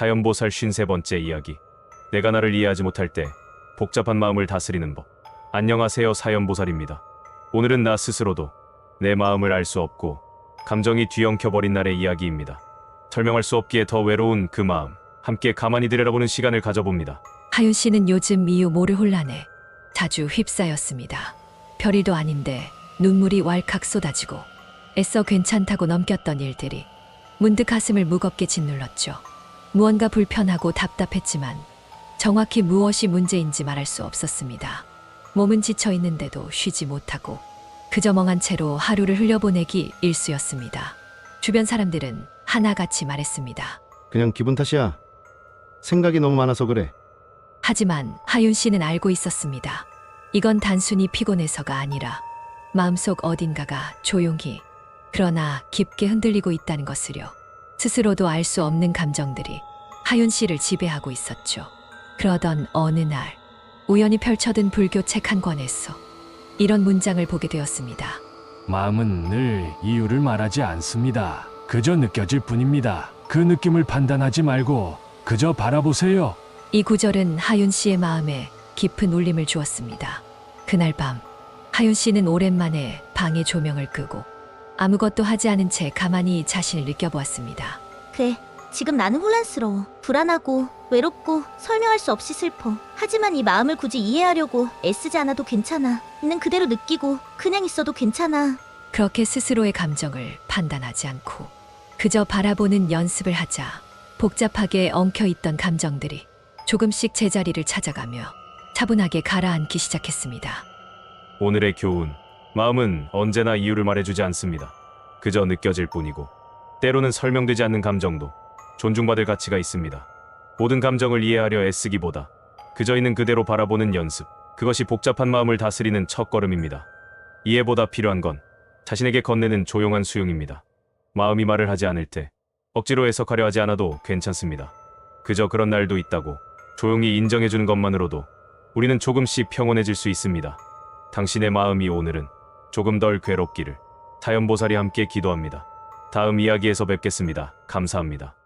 타연보살 53번째 이야기. 내가 나를 이해하지 못할 때 복잡한 마음을 다스리는 법. 안녕하세요 사연보살입니다. 오늘은 나 스스로도 내 마음을 알 수 없고 감정이 뒤엉켜버린 날의 이야기입니다. 설명할 수 없기에 더 외로운 그 마음. 함께 가만히 들여다보는 시간을 가져봅니다. 하윤 씨는 요즘 이유 모를 혼란에 자주 휩싸였습니다. 별일도 아닌데 눈물이 왈칵 쏟아지고 애써 괜찮다고 넘겼던 일들이 문득 가슴을 무겁게 짓눌렀죠. 무언가 불편하고 답답했지만 정확히 무엇이 문제인지 말할 수 없었습니다. 몸은 지쳐 있는데도 쉬지 못하고 그저 멍한 채로 하루를 흘려보내기 일쑤였습니다. 주변 사람들은 하나같이 말했습니다. 그냥 기분 탓이야. 생각이 너무 많아서 그래. 하지만 하윤 씨는 알고 있었습니다. 이건 단순히 피곤해서가 아니라 마음속 어딘가가 조용히 그러나 깊게 흔들리고 있다는 것을요. 스스로도 알 수 없는 감정들이 하윤 씨를 지배하고 있었죠. 그러던 어느 날 우연히 펼쳐든 불교 책 한 권에서 이런 문장을 보게 되었습니다. 마음은 늘 이유를 말하지 않습니다. 그저 느껴질 뿐입니다. 그 느낌을 판단하지 말고 그저 바라보세요. 이 구절은 하윤 씨의 마음에 깊은 울림을 주었습니다. 그날 밤 하윤 씨는 오랜만에 방의 조명을 끄고 아무것도 하지 않은 채 가만히 자신을 느껴보았습니다. 그래, 지금 나는 혼란스러워. 불안하고, 외롭고, 설명할 수 없이 슬퍼. 하지만 이 마음을 굳이 이해하려고 애쓰지 않아도 괜찮아. 있는 그대로 느끼고, 그냥 있어도 괜찮아. 그렇게 스스로의 감정을 판단하지 않고 그저 바라보는 연습을 하자 복잡하게 엉켜있던 감정들이 조금씩 제자리를 찾아가며 차분하게 가라앉기 시작했습니다. 오늘의 교훈. 마음은 언제나 이유를 말해주지 않습니다. 그저 느껴질 뿐이고, 때로는 설명되지 않는 감정도 존중받을 가치가 있습니다. 모든 감정을 이해하려 애쓰기보다 그저 있는 그대로 바라보는 연습. 그것이 복잡한 마음을 다스리는 첫걸음입니다. 이해보다 필요한 건 자신에게 건네는 조용한 수용입니다. 마음이 말을 하지 않을 때 억지로 해석하려 하지 않아도 괜찮습니다. 그저 그런 날도 있다고 조용히 인정해주는 것만으로도 우리는 조금씩 평온해질 수 있습니다. 당신의 마음이 오늘은 조금 덜 괴롭기를 타연보살이 함께 기도합니다. 다음 이야기에서 뵙겠습니다. 감사합니다.